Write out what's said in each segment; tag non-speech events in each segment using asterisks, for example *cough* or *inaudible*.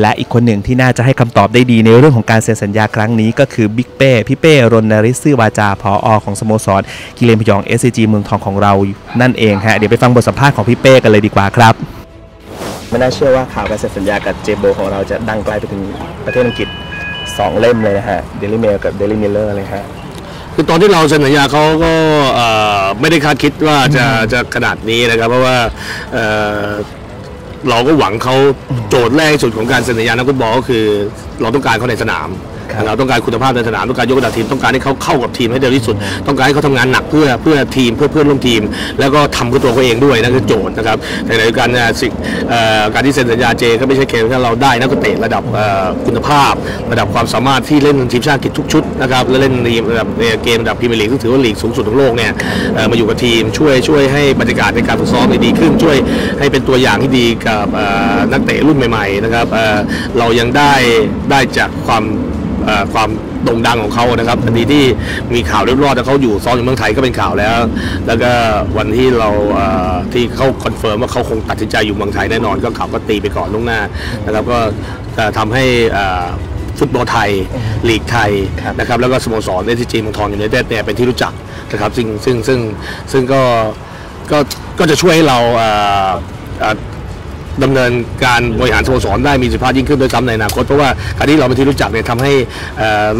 และอีกคนหนึ่งที่น่าจะให้คำตอบได้ดีในเรื่องของการเซ็นสัญญาครั้งนี้ก็คือบิ๊กเป้พี่เป้รณริศซื่อวาจาพออของสโมสรกิเลนพยอง SCG เมืองทองของเรานั่นเองฮะเดี๋ยวไปฟังบทสัมภาษณ์ของพี่เป้กันเลยดีกว่าครับไม่น่าเชื่อว่าข่าวการเซ็นสัญญากับเจโบของเราจะดังไกลไปถึงประเทศอังกฤษสองเล่มเลยนะฮะ Daily Mail กับ Daily Mirror เลยฮะคือตอนที่เราเซ็นสัญญาเขาก็เอ่อไม่ได้คาดคิดว่าจะจะขนาดนี้นะครับ เพราะว่า เราก็หวังเขาโจทย์แรกที่สุดของการเซ็นสัญญานักฟุตบอลก็คือ เราต้องการเขาในสนาม เราต้องการคุณภาพในสนามต้องการยกระดับทีมต้องการให้เขาเข้ากับทีมให้เร็วที่สุด ต้องการให้เขาทำงานหนักเพื่อเพื่อทีมเพื่อเพื่อนร่วมทีม แล้วก็ทำเพื่อตัวเขาเองด้วยนั่นคือโจทย์นะครับแต่ในการเนี่ยสิ่งการที่เซ็นสัญญาเจก็ไม่ใช่แค่เราได้นักเตะระดับคุณภาพ ระดับความสามารถที่เล่นทีมชาติอังกฤษทุกชุดนะครับและเล่นระดับเกมระดับพรีเมียร์ลีกซึ่งถือว่าลีกสูงสุดของโลกเนี่ยมาอยู่กับทีมช่วยช่วยให้บรรยากาศในการฝึกซ้อมดีขึ้นช่วยให้เป็นตัวอย่างที่ดีกับนักเตะรุ่นใหม่ๆนะครับเรายังได้ได้จากความ ความโด่งดังของเขานะครับทันทีที่มีข่าวเรียบร้อยแต่เขาอยู่ซ้อมอยู่เมืองไทยก็เป็นข่าวแล้ว แล้วก็วันที่เราเอ่อที่เขาคอนเฟิร์มว่าเขาคงตัดสินใจอยู่เมืองไทยแน่นอนก็ข่าวก็ตีไปก่อนล่วงหน้านะครับก็เอ่อทำให้เอ่อฟุตบอลไทยลีกไทยครับนะครับแล้วก็สโมสรเอสจีเมืองทองยูไนเต็ดเนี่ยเป็นที่รู้จักนะครับซึ่งซึ่งซึ่งซึ่งก็ก็ก็จะช่วยให้เราเอ่อเอ่อ ดำเนินการบริหารสโมสรได้มีประสิทธิภาพยิ่งขึ้นด้วยซ้ำในอนาคตเพราะว่าการที่เราเป็นที่รู้จักเนี่ยทำให้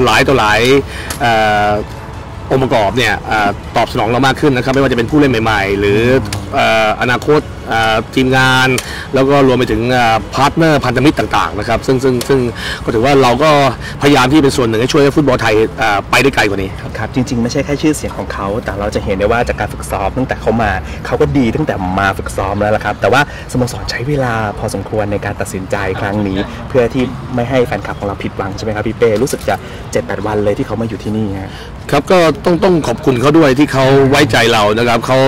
หลายต่อหลายองค์ประกอบเนี่ยอตอบสนองเรามากขึ้นนะครับ ไม่ว่าจะเป็นผู้เล่นใหม่ ๆ หรือออนาคต ทีมงาน แล้วก็รวมไปถึงพาร์ทเนอร์พันธมิตรต่างๆนะครับซึ่งซึ่งซึ่งก็ถือว่าเราก็พยายามที่เป็นส่วนหนึ่งให้ช่วยให้ฟุตบอลไทยเอ่อไปได้ไกลกว่านี้ครับจริงๆ ไม่ใช่แค่ชื่อเสียงของเขา แต่เราจะเห็นได้ว่าจากการฝึกซ้อมตั้งแต่เขามาเขาก็ดีตั้งแต่มาฝึกซ้อมแล้วละครับ แต่ว่าสโมสรใช้เวลาพอสมควรในการตัดสินใจครั้งนี้ เพื่อที่ไม่ให้แฟนคลับของเราผิดหวังใช่ไหมครับพี่เป้รู้สึกจะ 7-8 วันเลยที่เขามาอยู่ที่นี่ฮะครับก็ต้องต้องขอบคุณเขาด้วยที่เขาไว้ใจเรานะครับเขา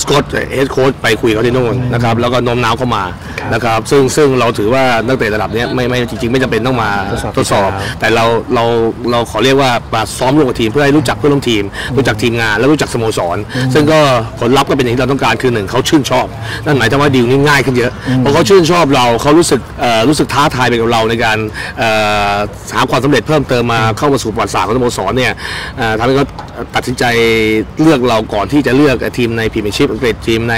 สกอตเฮดโค้ชไปคุยเขาที่นู่นนะครับแล้วก็โน้มน้าวเข้ามาครับนะครับซึ่งซึ่งเราถือว่านักเตะระดับเนี้ยไม่ไม่จริง ๆ ไม่จำเป็นต้องมาทดสอบทดสอบที่แล้วแต่เราเราเราขอเรียกว่ามาซ้อมร่วมกับทีมเพื่อให้รู้จักเพื่อนร่วมทีม รู้จักทีมงานแล้วรู้จักสโมสร ซึ่งก็ผลลัพธ์ก็เป็นอย่างที่เราต้องการคือหนึ่งเขาชื่นชอบนั่นหมายถึงว่าดีลนี้ง่ายขึ้นเยอะเพราะเขาชื่นชอบเราเขารู้สึกเอ่อรู้สึกท้าทายไปกับเราในการเอ่อหาความสำเร็จเพิ่มเติมมาเข้ามาสู่ประวัติศาสตร์ของสโมสรเนี่ยเอ่อทำให้เขาตัดสินใจเลือกเราก่อนที่จะเลือกทีมในพรีเมียร์ชิพอังกฤษทีมใน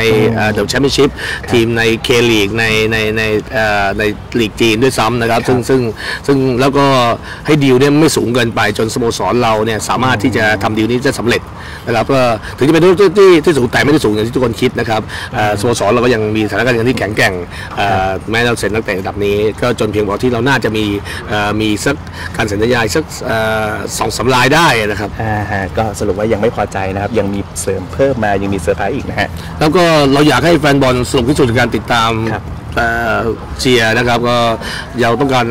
เดอะแชมเปี้ยนชิพทีมในเคลีกในในในเอ่อในลีกจีนด้วยซ้ำนะครับ ซึ่งซึ่งซึ่งแล้วก็ให้ดีลเนี่ยไม่สูงเกินไปจนสโมสรเราเนี่ยสามารถที่จะทำดีลนี้จะสำเร็จนะครับก็ถึงจะเป็นที่ที่ที่สูงแต่ไม่ได้สูงอย่างที่ทุกคนคิดนะครับเอ่อสโมสรเราก็ยังมีสถานการณ์เงินที่แข็งแกร่งเอ่อแม้เราเซ็นนักเตะระดับนี้ ก็จนเพียงพอที่เราน่าจะมีเอ่อมีสักการเซ็นสัญญาอีกสักเอ่อสองสามรายได้นะครับอ่าฮะก็สรุปว่ายังไม่พอใจนะครับยังมีเสริมเพิ่มมายังมีเซอร์ไพรส์อีกนะฮะแล้วก็เราอยากให้แฟนบอลสนุกที่สุดในการติดตามครับเอ่อเชียร์นะครับก็เราต้องการ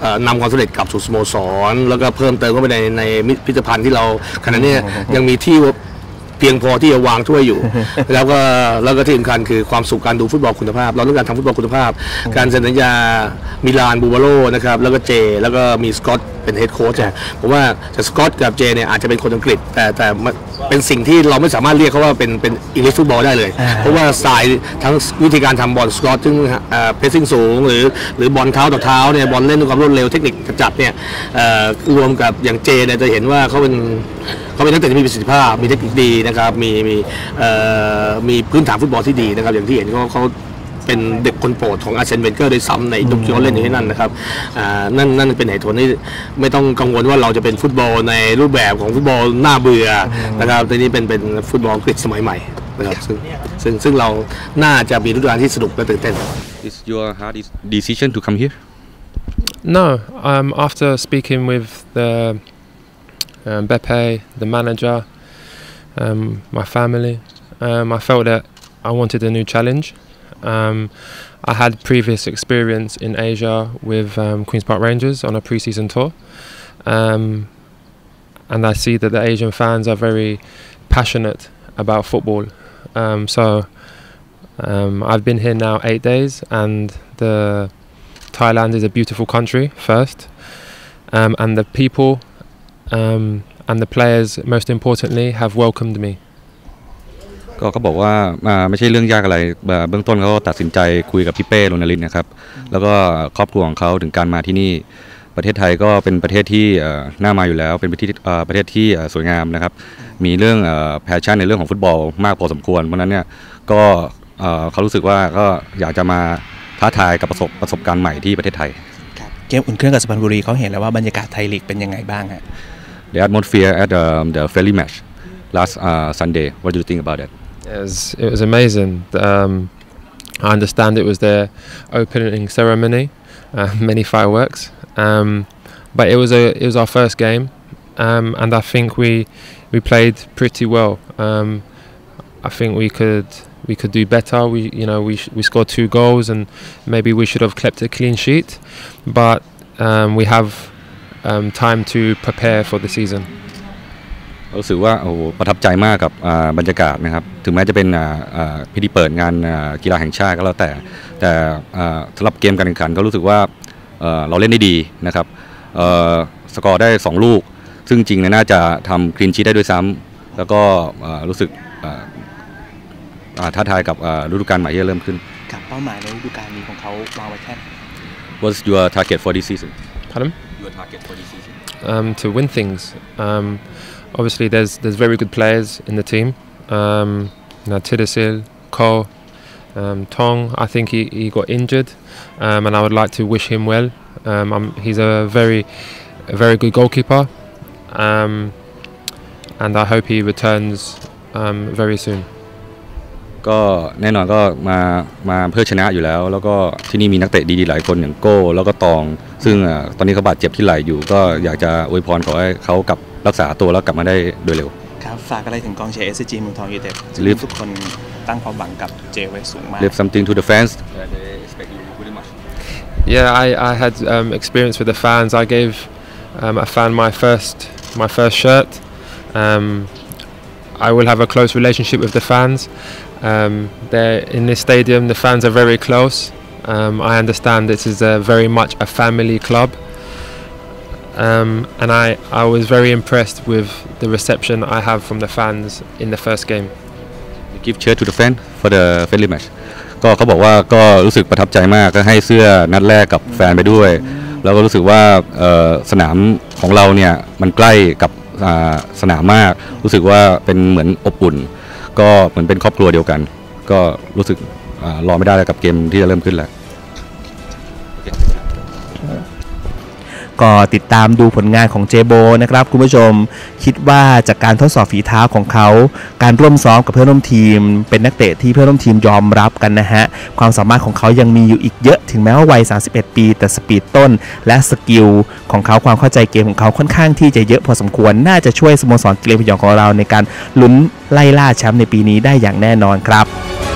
เอ่อนำความสำเร็จกลับสู่สโมสร แล้วก็เพิ่มเติมเข้าไปในในพิพิธภัณฑ์ที่เราขณะนี้ยังมีที่เพียงพอที่จะวางถ้วยอยู่ แล้วก็แล้วก็ที่สำคัญคือความสุขการดูฟุตบอลคุณภาพ เราต้องการทำฟุตบอลคุณภาพ การเซ็นสัญญามิลานบูบาโลนะครับแล้วก็เจ แล้วก็มีสกอต เป็นเฮดโค้ชเนี่ยผมว่าจะสกอตกับเจเนี่ยอาจจะเป็นคนอังกฤษ แต่แต่มันเป็นสิ่งที่เราไม่สามารถเรียกเขาว่าเป็นเป็นอังกฤษฟุตบอลได้เลยอ่าเพราะว่าสไตล์ทั้งวิธีการทำบอลสกอตซึ่งเพสซิ่งสูง หรือหรือบอลเท้าต่อเท้าเนี่ยบอลเล่นด้วยความรวดเร็วเทคนิคจัดเนี่ยเอ่อรวมกับอย่างเจเนี่ยจะเห็นว่าเขาเป็นเขาเป็นนักเตะที่มีประสิทธิภาพมีเทคนิคดีนะครับมีมีเอ่อมีพื้นฐานฟุตบอลที่ดีนะครับอย่างที่เห็นเขาเขา เป็นเด็กคนโปรดของอาร์เซนเวนเกอร์ด้วยซ้ำในยุคที่เขาเล่นอยู่ที่นั่นนะครับอ่านั่นนั่นเป็นเหตุผลที่ไม่ต้องกังวลว่าเราจะเป็นฟุตบอลในรูปแบบของฟุตบอลหน้าเบื่อนะครับทีนี้เป็นเป็นฟุตบอลอังกฤษสมัยใหม่นะครับซึ่งซึ่งซึ่งเราน่าจะมีฤดูกาลที่สนุกและตื่นเต้น Is your hard is- decision to come here? No, um, after speaking with the um, Beppe, the manager, um, my family, um, I felt that I wanted a new challenge. Um, I had previous experience in Asia with um, Queens Park Rangers on a pre-season tour, um, and I see that the Asian fans are very passionate about football. Um, so um, I've been here now eight days, and the Thailand is a beautiful country first, um, and the people and the players, most importantly, have welcomed me. ก็เขาบอกว่าอ่าไม่ใช่เรื่องยากอะไรอ่าเบื้องต้นเขาก็ตัดสินใจคุยกับพี่เป้โรนารินนะครับ แล้วก็ครอบครัวของเขาถึงการมาที่นี่ ประเทศไทยก็เป็นประเทศที่เอ่อน่ามาอยู่แล้ว เป็นประเทศเอ่อประเทศที่เอ่อสวยงามนะครับ มีเรื่องแพชชั่นในเรื่องของฟุตบอลมากพอสมควร เพราะฉะนั้นเนี่ยก็เอ่อเขารู้สึกว่าก็อยากจะมาท้าทายกับประสบประสบการณ์ใหม่ที่ประเทศไทยเกมอุ่นเครื่องกับสุพรรณบุรีเขาเห็นแล้วว่าบรรยากาศไทยลีกเป็นยังไงบ้างฮะ The atmosphere at um, the friendly match last uh, Sunday what do you think about that It was, it was amazing. Um, I understand it was their opening ceremony, uh, *laughs* many fireworks, um, but it was a it was our first game, um, and I think we we played pretty well. Um, I think we could we could do better. We you know we we scored two goals, and maybe we should have kept a clean sheet, but um, we have um, time to prepare for the season. รู้สึกว่าโอ้โหประทับใจมากกับอ่าบรรยากาศนะครับ ถึงแม้จะเป็นอ่าอ่าพิธีเปิดงานอ่ากีฬาแห่งชาติก็แล้วแต่ แต่อ่าสำหรับเกมการแข่งขันก็รู้สึกว่าเอ่อเราเล่นได้ดีนะครับเอ่อสกอร์ได้ 2 ลูก ซึ่งจริงๆเนี่ยน่าจะทำคลีนชีตได้ด้วยซ้ำแล้วก็อ่ารู้สึกอ่าอ่าท้าทายกับอ่าฤดูกาลใหม่ที่จะเริ่มขึ้นกับเป้าหมายในฤดูกาลนี้ของเขาวางไว้แค่ไหน What's your target for this season Pardon? Your target for this season um, to win things. Um, obviously, there's there's very good players in the team. Um, now Tidasil, Cole, um, Tong. I think he, he got injured, um, and I would like to wish him well. Um, he's a very a very good goalkeeper, um, and I hope he returns very soon. ก็แน่นอนก็มามาเพื่อชนะอยู่แล้ว แล้วก็ที่นี่มีนักเตะดีๆหลายคนอย่างโก้ แล้วก็ตอง ซึ่งอ่าตอนนี้เขาบาดเจ็บที่ไหล่อยู่ ก็อยากจะอวยพรขอให้เขากลับรักษาตัวแล้วกลับมาได้โดยเร็ว ครับ ฝากอะไรถึงกองเชียร์ SCG เมืองทองยูไนเต็ดรีบทุกคนตั้งความหวังกับเจไว้สูงมาก Leave something to the fans Yeah, I, I had um, experience with the fans. I gave um, a fan my first my first shirt. Um, I will have a close relationship with the fans. Um, they're in this stadium. The fans are very close. Um, I understand this is a very much a family club. Um, and I, I was very impressed with the reception I have from the fans in the first game. give cheer to the fan for the friendly match ก็เขาบอกว่าก็รู้สึกประทับใจมากก็ให้เสื้อนัดแรกกับแฟนไปด้วย แล้วก็รู้สึกว่าสนามของเราเนี่ยมันใกล้กับสนามมาก รู้สึกว่าเป็นเหมือนอบอุ่น ก็เหมือนเป็นครอบครัวเดียวกัน ก็รู้สึกรอไม่ได้แล้วกับเกมที่จะเริ่มขึ้นแล้ว ก็ติดตามดูผลงานของเจโบนะครับคุณผู้ชมคิดว่าจากการทดสอบฝีเท้าของเขา การร่วมซ้อมกับเพื่อนร่วมทีม เป็นนักเตะที่เพื่อนร่วมทีมยอมรับกันนะฮะความสามารถของเขายังมีอยู่อีกเยอะถึงแม้ว่าวัย 31 ปี แต่สปีดต้น และสกิลของเขาความเข้าใจเกมของเขาค่อนข้างที่จะเยอะพอสมควรน่าจะช่วยสโมสรกิเลนพยองของเราในการลุ้นไล่ล่าแชมป์ในปีนี้ได้อย่างแน่นอนครับ